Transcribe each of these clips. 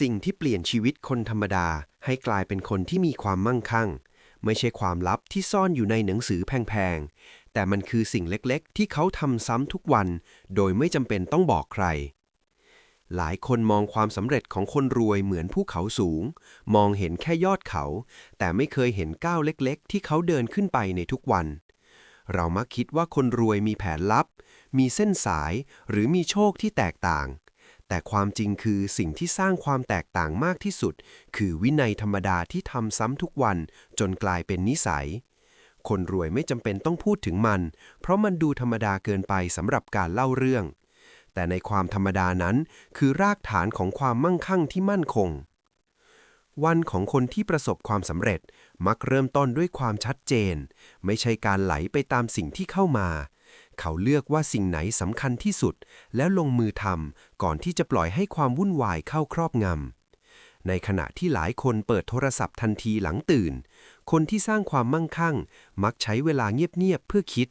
สิ่งที่เปลี่ยนชีวิตคนธรรมดาให้กลายเป็นคนที่มีความมั่งคั่ง ไม่ใช่ความลับที่ซ่อนอยู่ในหนังสือแพงๆ แต่มันคือสิ่งเล็กๆ ที่เขาทำซ้ำทุกวัน โดยไม่จำเป็นต้องบอกใคร หลายคนมองความสำเร็จของคนรวยเหมือนภูเขาสูง มองเห็นแค่ยอดเขา แต่ไม่เคยเห็นก้าวเล็กๆ ที่เขาเดินขึ้นไปในทุกวัน เรามักคิดว่าคนรวยมีแผนลับ มีเส้นสาย หรือมีโชคที่แตกต่าง แต่ความจริงคือสิ่งที่สร้างความแตกต่างมากที่สุด คือวินัยธรรมดาที่ทำซ้ำทุกวัน จนกลายเป็นนิสัย คนรวยไม่จำเป็นต้องพูดถึงมัน เพราะมันดูธรรมดาเกินไปสำหรับการเล่าเรื่อง แต่ในความธรรมดานั้น คือรากฐานของความมั่งคั่งที่มั่นคง วันของคนที่ประสบความสำเร็จมักเริ่มต้นด้วยความชัดเจน ไม่ใช่การไหลไปตามสิ่งที่เข้ามา เขาเลือกว่าสิ่งไหนสำคัญที่สุด แล้วลงมือทำก่อนที่จะปล่อยให้ความวุ่นวายเข้าครอบงำ ในขณะที่หลายคนเปิดโทรศัพท์ทันทีหลังตื่น คนที่สร้างความมั่งคั่ง มักใช้เวลาเงียบๆเพื่อคิด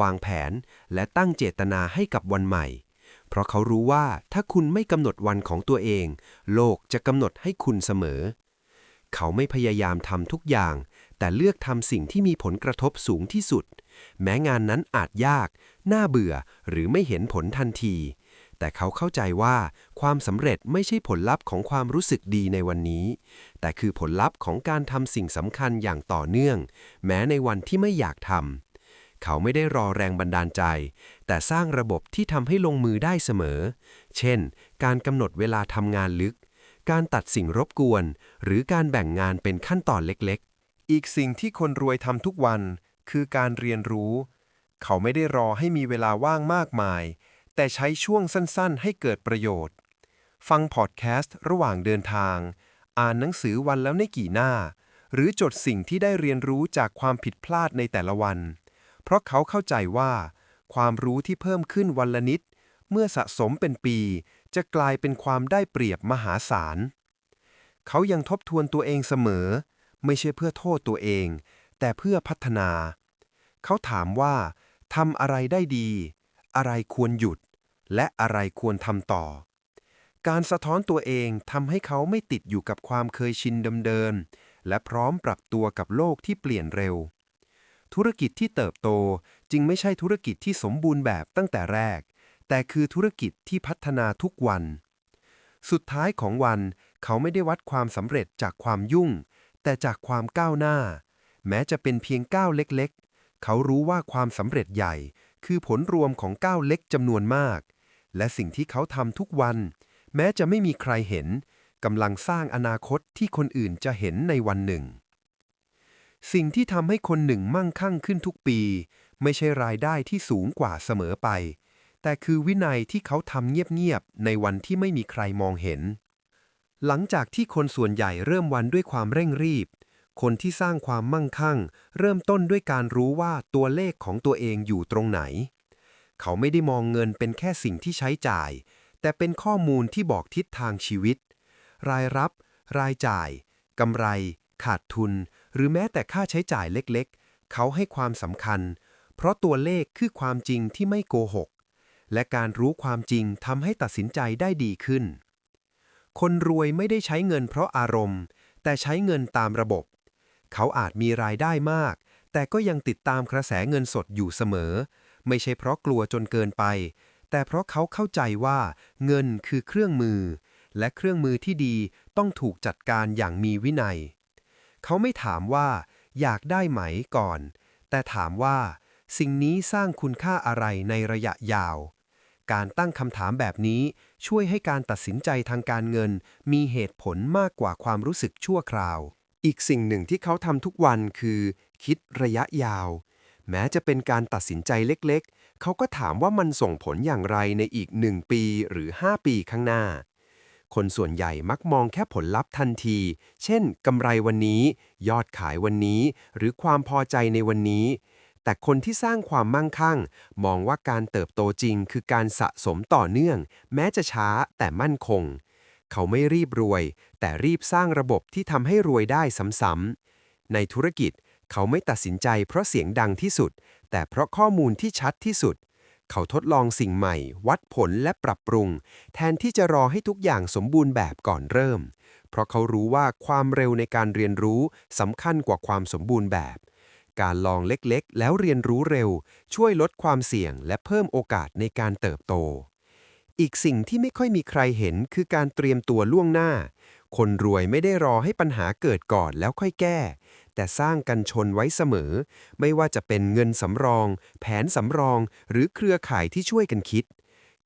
วางแผน และตั้งเจตนาให้กับวันใหม่ เพราะเขารู้ว่าถ้าคุณไม่กำหนดวันของตัวเอง โลกจะกำหนดให้คุณเสมอ เขาไม่พยายามทำทุกอย่าง แต่เลือกทำสิ่งที่มีผลกระทบสูงที่สุด แม้งานนั้นอาจยาก น่าเบื่อ หรือไม่เห็นผลทันที แต่เขาเข้าใจว่าความสำเร็จไม่ใช่ผลลัพธ์ของความรู้สึกดีในวันนี้ แต่คือผลลัพธ์ของการทำสิ่งสำคัญอย่างต่อเนื่อง แม้ในวันที่ไม่อยากทำ เขาไม่ได้รอแรงบันดาลใจ แต่สร้างระบบที่ทำให้ลงมือได้เสมอ เช่น การกำหนดเวลาทำงานลึก การตัดสิ่งรบกวน หรือการแบ่งงานเป็นขั้นตอนเล็กๆ อีกสิ่งที่คนรวยทำทุกวัน คือการเรียนรู้ เขาไม่ได้รอให้มีเวลาว่างมากมาย แต่ใช้ช่วงสั้นๆ ให้เกิดประโยชน์ ฟังพอดแคสต์ระหว่างเดินทาง อ่านหนังสือวันแล้วไม่กี่หน้า หรือจดสิ่งที่ได้เรียนรู้จากความผิดพลาดในแต่ละวัน เพราะเขาเข้าใจว่า ความรู้ที่เพิ่มขึ้นวันละนิด เมื่อสะสมเป็นปี จะกลายเป็นความได้เปรียบมหาศาล เขายังทบทวนตัวเองเสมอ ไม่ใช่เพื่อโทษตัวเอง แต่เพื่อพัฒนา เขาถามว่าทำอะไรได้ดี อะไรควรหยุด และอะไรควรทำต่อ การสะท้อนตัวเองทำให้เขาไม่ติดอยู่กับความเคยชินเดิมๆและพร้อมปรับตัวกับโลกที่เปลี่ยนเร็ว ธุรกิจที่เติบโตจึงไม่ใช่ธุรกิจที่สมบูรณ์แบบตั้งแต่แรก แต่คือธุรกิจที่พัฒนาทุกวัน สุดท้ายของวันเขาไม่ได้วัดความสำเร็จจากความยุ่ง แต่จากความก้าวหน้า แม้จะเป็นเพียงก้าวเล็กๆ เขารู้ว่าความสำเร็จใหญ่ คือผลรวมของก้าวเล็กจำนวนมาก และสิ่งที่เขาทำทุกวัน แม้จะไม่มีใครเห็นกำลังสร้างอนาคตที่คนอื่นจะเห็นในวันหนึ่ง สิ่งที่ทำให้คนหนึ่งมั่งคั่งขึ้นทุกปี ไม่ใช่รายได้ที่สูงกว่าเสมอไป แต่คือวินัยที่เขาทำเงียบๆในวันที่ไม่มีใครมองเห็น หลังจากที่คนส่วนใหญ่เริ่มวันด้วยความเร่งรีบ คนที่สร้างความมั่งคั่ง เริ่มต้นด้วยการรู้ว่าตัวเลขของตัวเองอยู่ตรงไหน เขาไม่ได้มองเงินเป็นแค่สิ่งที่ใช้จ่าย แต่เป็นข้อมูลที่บอกทิศทางชีวิต รายรับ รายจ่ายกำไร ขาดทุน หรือแม้แต่ค่าใช้จ่ายเล็กๆ เขาให้ความสำคัญ เพราะตัวเลขคือความจริงที่ไม่โกหก และการรู้ความจริงทำให้ตัดสินใจได้ดีขึ้น คนรวยไม่ได้ใช้เงินเพราะอารมณ์ แต่ใช้เงินตามระบบ เขาอาจมีรายได้มาก แต่ก็ยังติดตามกระแสเงินสดอยู่เสมอ ไม่ใช่เพราะกลัวจนเกินไป แต่เพราะเขาเข้าใจว่าเงินคือเครื่องมือ และเครื่องมือที่ดีต้องถูกจัดการอย่างมีวินัย เขาไม่ถามว่า อยากได้ไหมก่อน แต่ถามว่า สิ่งนี้สร้างคุณค่าอะไรในระยะยาว การตั้งคำถามแบบนี้ช่วยให้การตัดสินใจทางการเงินมีเหตุผลมากกว่าความรู้สึกชั่วคราว อีกสิ่งหนึ่งที่เขาทำทุกวันคือ คิดระยะยาว แม้จะเป็นการตัดสินใจเล็กๆ เขาก็ถามว่ามันส่งผลอย่างไรในอีก 1 ปีหรือ 5 ปีข้างหน้า คนส่วนใหญ่มักมองแค่ผลลัพธ์ทันที เช่นกำไรวันนี้ ยอดขายวันนี้ หรือความพอใจในวันนี้ แต่คนที่สร้างความมั่งคั่ง มองว่าการเติบโตจริงคือการสะสมต่อเนื่อง แม้จะช้าแต่มั่นคง เขาไม่รีบรวย แต่รีบสร้างระบบที่ทำให้รวยได้ซ้ำๆ ในธุรกิจเขาไม่ตัดสินใจเพราะเสียงดังที่สุด แต่เพราะข้อมูลที่ชัดที่สุด เขาทดลองสิ่งใหม่ วัดผลและปรับปรุง แทนที่จะรอให้ทุกอย่างสมบูรณ์แบบก่อนเริ่ม เพราะเขารู้ว่าความเร็วในการเรียนรู้สำคัญกว่าความสมบูรณ์แบบ การลองเล็กๆ แล้วเรียนรู้เร็ว ช่วยลดความเสี่ยงและเพิ่มโอกาสในการเติบโต อีกสิ่งที่ไม่ค่อยมีใครเห็นคือการเตรียมตัวล่วงหน้า คนรวยไม่ได้รอให้ปัญหาเกิดก่อนแล้วค่อยแก้ แต่สร้างกันชนไว้เสมอ ไม่ว่าจะเป็นเงินสำรอง แผนสำรอง หรือเครือข่ายที่ช่วยกันคิด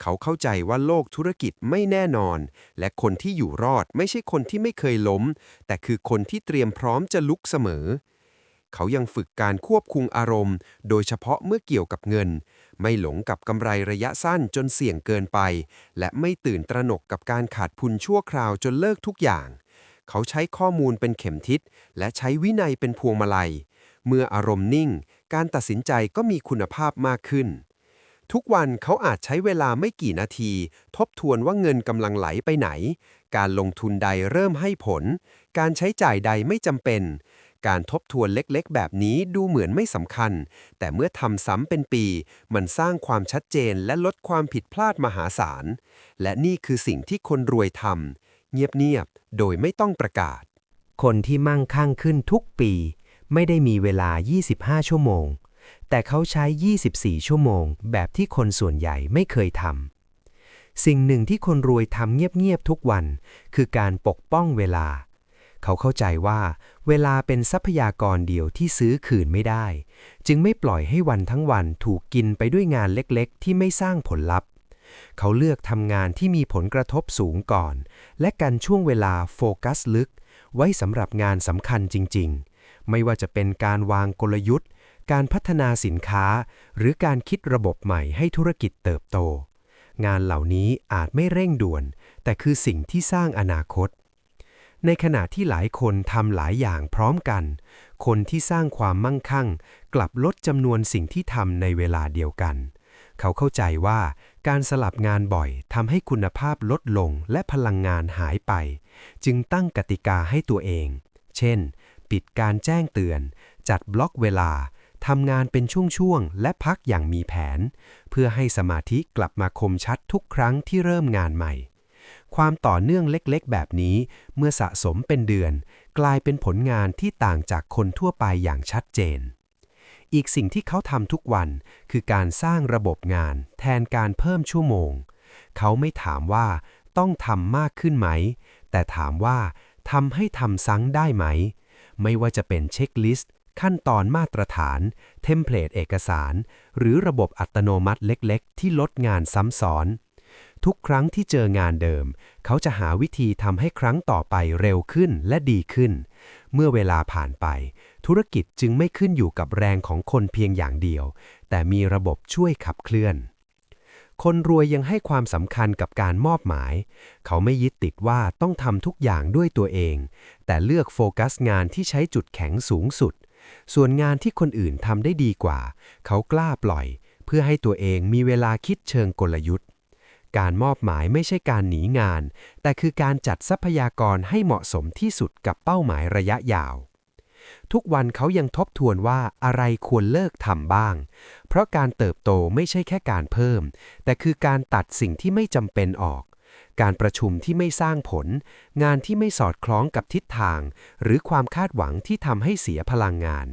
เขาเข้าใจว่าโลกธุรกิจไม่แน่นอน และคนที่อยู่รอดไม่ใช่คนที่ไม่เคยล้ม แต่คือคนที่เตรียมพร้อมจะลุกเสมอ เขายังฝึกการควบคุมอารมณ์ โดยเฉพาะเมื่อเกี่ยวกับเงิน ไม่หลงกับกำไรระยะสั้นจนเสี่ยงเกินไป และไม่ตื่นตระหนกกับการขาดทุนชั่วคราวจนเลิกทุกอย่าง เขาใช้ข้อมูลเป็นเข็มทิศ และใช้วินัยเป็นพวงมาลัย เมื่ออารมณ์นิ่ง การตัดสินใจก็มีคุณภาพมากขึ้น ทุกวันเขาอาจใช้เวลาไม่กี่นาที ทบทวนว่าเงินกำลังไหลไปไหน การลงทุนใดเริ่มให้ผล การใช้จ่ายใดไม่จำเป็น การทบทวนเล็กๆ แบบนี้ดูเหมือนไม่สำคัญ แต่เมื่อทำซ้ำเป็นปี มันสร้างความชัดเจนและลดความผิดพลาดมหาศาล และนี่คือสิ่งที่คนรวยทำเงียบๆ โดยไม่ต้องประกาศ คนที่มั่งคั่งขึ้นทุกปี ไม่ได้มีเวลา 25 ชั่วโมง แต่เขาใช้ 24 ชั่วโมง แบบที่คนส่วนใหญ่ไม่เคยทำสิ่งหนึ่งที่คนรวยทำเงียบๆทุกวัน คือการปกป้องเวลา เขาเข้าใจว่าเวลาเป็นทรัพยากรเดียวที่ซื้อคืนไม่ได้ จึงไม่ปล่อยให้วันทั้งวันถูกกินไปด้วยงานเล็กๆ ที่ไม่สร้างผลลัพธ์ เขาเลือกทำงานที่มีผลกระทบสูงก่อน และกันช่วงเวลาโฟกัสลึก ไว้สำหรับงานสำคัญจริง ๆ ไม่ว่าจะเป็นการวางกลยุทธ์ การพัฒนาสินค้า หรือการคิดระบบใหม่ให้ธุรกิจเติบโต งานเหล่านี้อาจไม่เร่งด่วน แต่คือสิ่งที่สร้างอนาคต ในขณะที่หลายคนทำหลายอย่างพร้อมกัน คนที่สร้างความมั่งคั่ง กลับลดจำนวนสิ่งที่ทำในเวลาเดียวกัน เขาเข้าใจว่าการสลับงานบ่อยทำให้คุณภาพลดลงและพลังงานหายไป จึงตั้งกติกาให้ตัวเอง เช่น ปิดการแจ้งเตือน จัดบล็อกเวลาทำงานเป็นช่วงๆ และพักอย่างมีแผน เพื่อให้สมาธิกลับมาคมชัดทุกครั้งที่เริ่มงานใหม่ ความต่อเนื่องเล็กๆ แบบนี้ เมื่อสะสมเป็นเดือน กลายเป็นผลงานที่ต่างจากคนทั่วไปอย่างชัดเจน อีกสิ่งที่เขาทำทุกวันคือการสร้างระบบงานแทนการเพิ่มชั่วโมง เขาไม่ถามว่าต้องทำมากขึ้นไหม แต่ถามว่าทำให้ทำซ้ำได้ไหม ไม่ว่าจะเป็นเช็คลิสต์ขั้นตอนมาตรฐาน เทมเพลตเอกสาร หรือระบบอัตโนมัติเล็กๆ ที่ลดงานซ้ำซ้อน ทุกครั้งที่เจองานเดิม เขาจะหาวิธีทำให้ครั้งต่อไปเร็วขึ้นและดีขึ้น เมื่อเวลาผ่านไป ธุรกิจจึงไม่ขึ้นอยู่กับแรงของคนเพียงอย่างเดียว แต่มีระบบช่วยขับเคลื่อน คนรวยยังให้ความสำคัญกับการมอบหมาย เขาไม่ยึดติดว่าต้องทำทุกอย่างด้วยตัวเอง แต่เลือกโฟกัสงานที่ใช้จุดแข็งสูงสุด ส่วนงานที่คนอื่นทำได้ดีกว่า เขากล้าปล่อย เพื่อให้ตัวเองมีเวลาคิดเชิงกลยุทธ์ การมอบหมายไม่ใช่การหนีงาน แต่คือการจัดทรัพยากรให้เหมาะสมที่สุดกับเป้าหมายระยะยาว ทุกวันเขายังทบทวนว่าอะไรควรเลิกทำบ้าง เพราะการเติบโตไม่ใช่แค่การเพิ่ม แต่คือการตัดสิ่งที่ไม่จำเป็นออก การประชุมที่ไม่สร้างผล งานที่ไม่สอดคล้องกับทิศทาง หรือความคาดหวังที่ทำให้เสียพลังงาน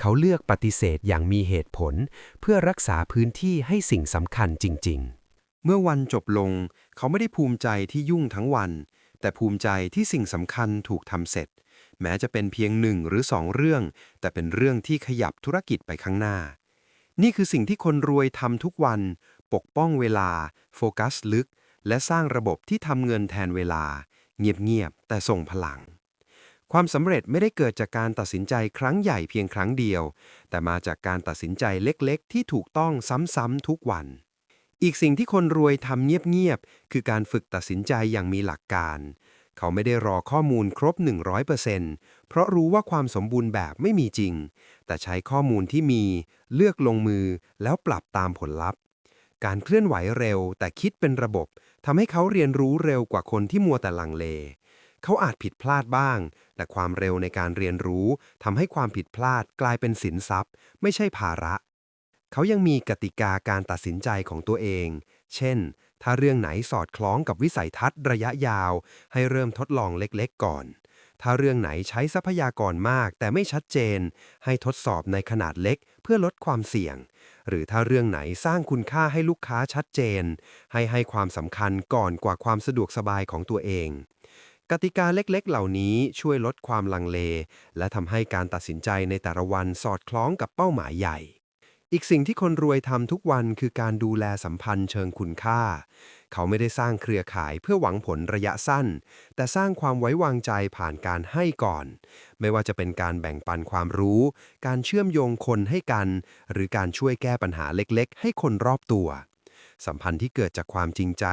เขาเลือกปฏิเสธอย่างมีเหตุผล เพื่อรักษาพื้นที่ให้สิ่งสำคัญจริง ๆ เมื่อวันจบลง เขาไม่ได้ภูมิใจที่ยุ่งทั้งวัน แต่ภูมิใจที่สิ่งสำคัญถูกทำเสร็จ แม้จะเป็นเพียงหนึ่งหรือสองเรื่อง แต่เป็นเรื่องที่ขยับธุรกิจไปข้างหน้า นี่คือสิ่งที่คนรวยทำทุกวัน ปกป้องเวลา โฟกัสลึก และสร้างระบบที่ทำเงินแทนเวลา เงียบๆแต่ส่งพลังความสำเร็จไม่ได้เกิดจากการตัดสินใจครั้งใหญ่เพียงครั้งเดียว แต่มาจากการตัดสินใจเล็กๆ ที่ถูกต้องซ้ำๆทุกวัน อีกสิ่งที่คนรวยทำเงียบๆ คือการฝึกตัดสินใจอย่างมีหลักการ เขาไม่ได้รอข้อมูลครบ 100%เพราะรู้ว่าความสมบูรณ์แบบไม่มีจริง แต่ใช้ข้อมูลที่มีเลือกลงมือแล้วปรับตามผลลัพธ์ การเคลื่อนไหวเร็วแต่คิดเป็นระบบทำให้เขาเรียนรู้เร็วกว่าคนที่มัวแต่ลังเล เขาอาจผิดพลาดบ้าง แต่ความเร็วในการเรียนรู้ทำให้ความผิดพลาดกลายเป็นสินทรัพย์ ไม่ใช่ภาระ เขายังมีกติกาการตัดสินใจของตัวเอง เช่น ถ้าเรื่องไหนสอดคล้องกับวิสัยทัศน์ระยะยาว ให้เริ่มทดลองเล็กๆก่อน ถ้าเรื่องไหนใช้ทรัพยากรมาก แต่ไม่ชัดเจน ให้ทดสอบในขนาดเล็กเพื่อลดความเสี่ยง หรือถ้าเรื่องไหนสร้างคุณค่าให้ลูกค้าชัดเจน ให้ให้ความสำคัญก่อนกว่าความสะดวกสบายของตัวเองกติกาเล็กๆ เหล่านี้ช่วยลดความลังเล และทำให้การตัดสินใจในแต่ละวันสอดคล้องกับเป้าหมายใหญ่ อีกสิ่งที่คนรวยทำทุกวันคือการดูแลสัมพันธ์เชิงคุณค่า เขาไม่ได้สร้างเครือข่ายเพื่อหวังผลระยะสั้น แต่สร้างความไว้วางใจผ่านการให้ก่อน ไม่ว่าจะเป็นการแบ่งปันความรู้ การเชื่อมโยงคนให้กัน หรือการช่วยแก้ปัญหาเล็กๆ ให้คนรอบตัว สัมพันธ์ที่เกิดจากความจริงใจ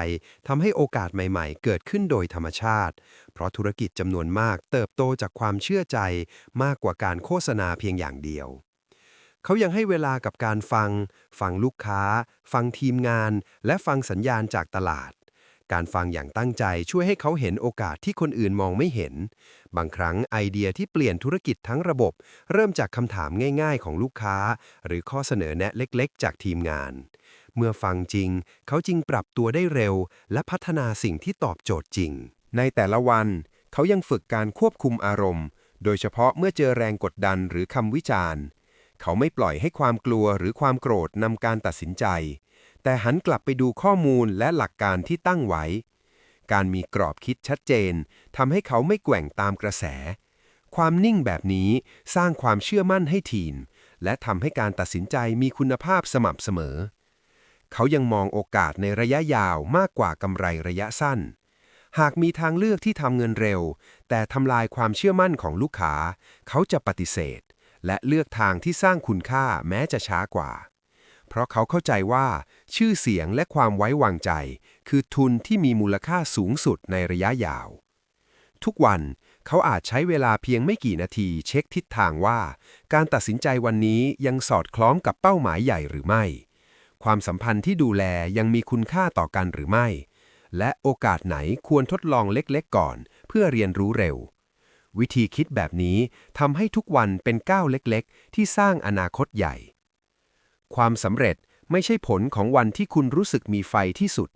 ทำให้โอกาสใหม่ๆ เกิดขึ้นโดยธรรมชาติ เพราะธุรกิจจำนวนมากเติบโตจากความเชื่อใจมากกว่าการโฆษณาเพียงอย่างเดียว เขายังให้เวลากับการฟัง ฟังลูกค้า ฟังทีมงาน และฟังสัญญาณจากตลาด การฟังอย่างตั้งใจช่วยให้เขาเห็นโอกาสที่คนอื่นมองไม่เห็น บางครั้งไอเดียที่เปลี่ยนธุรกิจทั้งระบบ เริ่มจากคำถามง่ายๆ ของลูกค้า หรือข้อเสนอแนะเล็กๆ จากทีมงาน เมื่อฟังจริง เขาจึงปรับตัวได้เร็ว และพัฒนาสิ่งที่ตอบโจทย์จริง ในแต่ละวัน เขายังฝึกการควบคุมอารมณ์ โดยเฉพาะเมื่อเจอแรงกดดันหรือคำวิจารณ์ เขาไม่ปล่อยให้ความกลัวหรือความโกรธนำการตัดสินใจ แต่หันกลับไปดูข้อมูลและหลักการที่ตั้งไว้ การมีกรอบคิดชัดเจนทำให้เขาไม่แกว่งตามกระแส ความนิ่งแบบนี้สร้างความเชื่อมั่นให้ทีม และทำให้การตัดสินใจมีคุณภาพสม่ำเสมอ เขายังมองโอกาสในระยะยาวมากกว่ากำไรระยะสั้นหากมีทางเลือกที่ทำเงินเร็ว แต่ทำลายความเชื่อมั่นของลูกค้า เขาจะปฏิเสธ และเลือกทางที่สร้างคุณค่าแม้จะช้ากว่า เพราะเขาเข้าใจว่า ชื่อเสียงและความไว้วางใจ คือทุนที่มีมูลค่าสูงสุดในระยะยาว ทุกวันเขาอาจใช้เวลาเพียงไม่กี่นาทีเช็คทิศทางว่า การตัดสินใจวันนี้ยังสอดคล้องกับเป้าหมายใหญ่หรือไม่ ความสัมพันธ์ที่ดูแลยังมีคุณค่าต่อกันหรือไม่ และโอกาสไหนควรทดลองเล็กๆก่อน เพื่อเรียนรู้เร็ว วิธีคิดแบบนี้ทำให้ทุกวันเป็นก้าวเล็กๆ ที่สร้างอนาคตใหญ่ ความสำเร็จไม่ใช่ผลของวันที่คุณรู้สึกมีไฟที่สุด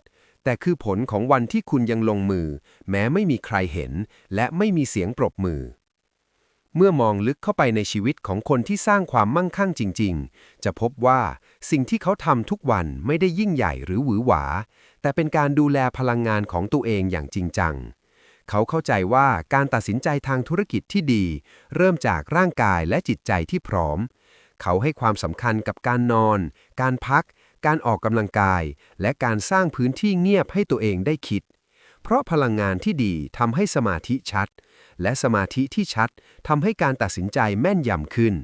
แต่คือผลของวันที่คุณยังลงมือ แม้ไม่มีใครเห็น และไม่มีเสียงปรบมือ เมื่อมองลึกเข้าไปในชีวิตของคนที่สร้างความมั่งคั่งจริง ๆ จะพบว่าสิ่งที่เขาทำทุกวันไม่ได้ยิ่งใหญ่หรือหวือหวา แต่เป็นการดูแลพลังงานของตัวเองอย่างจริงจัง เขาเข้าใจว่าการตัดสินใจทางธุรกิจที่ดี เริ่มจากร่างกายและจิตใจที่พร้อม เขาให้ความสำคัญกับการนอน การพัก การออกกำลังกาย และการสร้างพื้นที่เงียบให้ตัวเองได้คิด เพราะพลังงานที่ดีทำให้สมาธิชัด และสมาธิที่ชัดทำให้การตัดสินใจแม่นยำขึ้น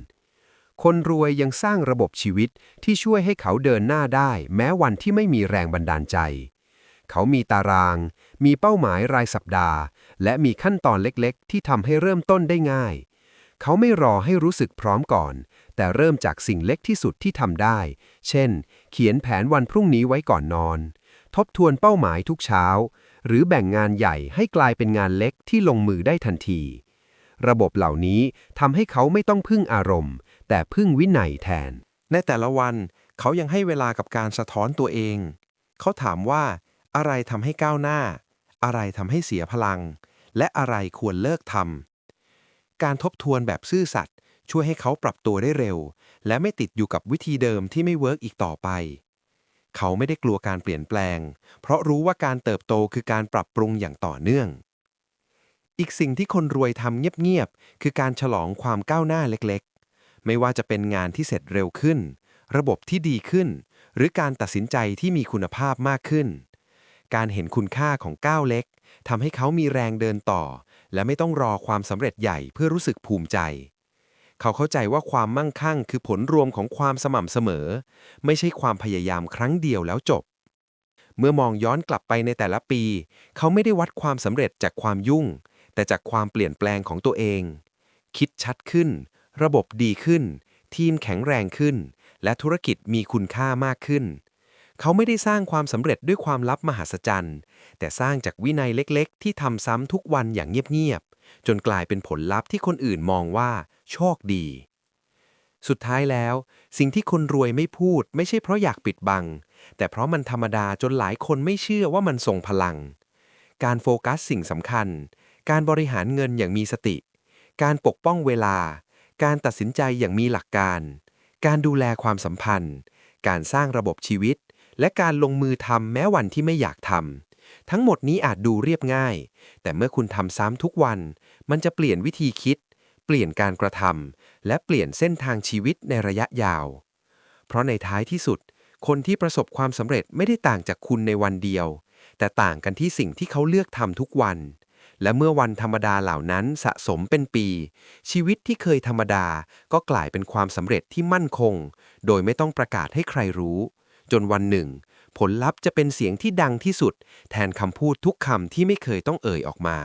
คนรวยยังสร้างระบบชีวิตที่ช่วยให้เขาเดินหน้าได้ แม้วันที่ไม่มีแรงบันดาลใจเขามีตาราง มีเป้าหมายรายสัปดาห์ และมีขั้นตอนเล็กๆ ที่ทำให้เริ่มต้นได้ง่าย เขาไม่รอให้รู้สึกพร้อมก่อน แต่เริ่มจากสิ่งเล็กที่สุดที่ทำได้ เช่น เขียนแผนวันพรุ่งนี้ไว้ก่อนนอน ทบทวนเป้าหมายทุกเช้า หรือแบ่งงานใหญ่ให้กลายเป็นงานเล็กที่ลงมือได้ทันที ระบบเหล่านี้ทำให้เขาไม่ต้องพึ่งอารมณ์ แต่พึ่งวินัยแทน ในแต่ละวันเขายังให้เวลากับการสะท้อนตัวเอง เขาถามว่าอะไรทำให้ก้าวหน้า อะไรทำให้เสียพลัง และอะไรควรเลิกทำการทบทวนแบบซื่อสัตย์ช่วยให้เขาปรับตัวได้เร็ว และไม่ติดอยู่กับวิธีเดิมที่ไม่เวิร์กอีกต่อไป เขาไม่ได้กลัวการเปลี่ยนแปลง เพราะรู้ว่าการเติบโตคือการปรับปรุงอย่างต่อเนื่อง อีกสิ่งที่คนรวยทำเงียบๆคือการฉลองความก้าวหน้าเล็กๆ ไม่ว่าจะเป็นงานที่เสร็จเร็วขึ้น ระบบที่ดีขึ้น หรือการตัดสินใจที่มีคุณภาพมากขึ้น การเห็นคุณค่าของก้าวเล็กทำให้เขามีแรงเดินต่อ และไม่ต้องรอความสำเร็จใหญ่เพื่อรู้สึกภูมิใจ เขาเข้าใจว่าความมั่งคั่งคือผลรวมของความสม่ำเสมอ ไม่ใช่ความพยายามครั้งเดียวแล้วจบ เมื่อมองย้อนกลับไปในแต่ละปี เขาไม่ได้วัดความสำเร็จจากความยุ่ง แต่จากความเปลี่ยนแปลงของตัวเอง คิดชัดขึ้น ระบบดีขึ้น ทีมแข็งแรงขึ้น และธุรกิจมีคุณค่ามากขึ้น เขาไม่ได้สร้างความสำเร็จด้วยความลับมหัศจรรย์ แต่สร้างจากวินัยเล็กๆ ที่ทำซ้ำทุกวันอย่างเงียบๆ จนกลายเป็นผลลัพธ์ที่คนอื่นมองว่า โชคดี สุดท้ายแล้ว สิ่งที่คนรวยไม่พูด ไม่ใช่เพราะอยากปิดบัง แต่เพราะมันธรรมดาจนหลายคนไม่เชื่อว่ามันทรงพลัง การโฟกัสสิ่งสำคัญ การบริหารเงินอย่างมีสติ การปกป้องเวลา การตัดสินใจอย่างมีหลักการ การดูแลความสัมพันธ์ การสร้างระบบชีวิต และการลงมือทำแม้วันที่ไม่อยากทำทั้งหมดนี้อาจดูเรียบง่าย แต่เมื่อคุณทำซ้ำทุกวัน มันจะเปลี่ยนวิธีคิด เปลี่ยนการกระทำและเปลี่ยนเส้นทางชีวิตในระยะยาว เพราะในท้ายที่สุด คนที่ประสบความสำเร็จไม่ได้ต่างจากคุณในวันเดียว แต่ต่างกันที่สิ่งที่เขาเลือกทำทุกวันและเมื่อวันธรรมดาเหล่านั้นสะสมเป็นปี ชีวิตที่เคยธรรมดาก็กลายเป็นความสำเร็จที่มั่นคง โดยไม่ต้องประกาศให้ใครรู้ จนวันหนึ่ง ผลลัพธ์จะเป็นเสียงที่ดังที่สุด แทนคำพูดทุกคำที่ไม่เคยต้องเอ่ยออกมา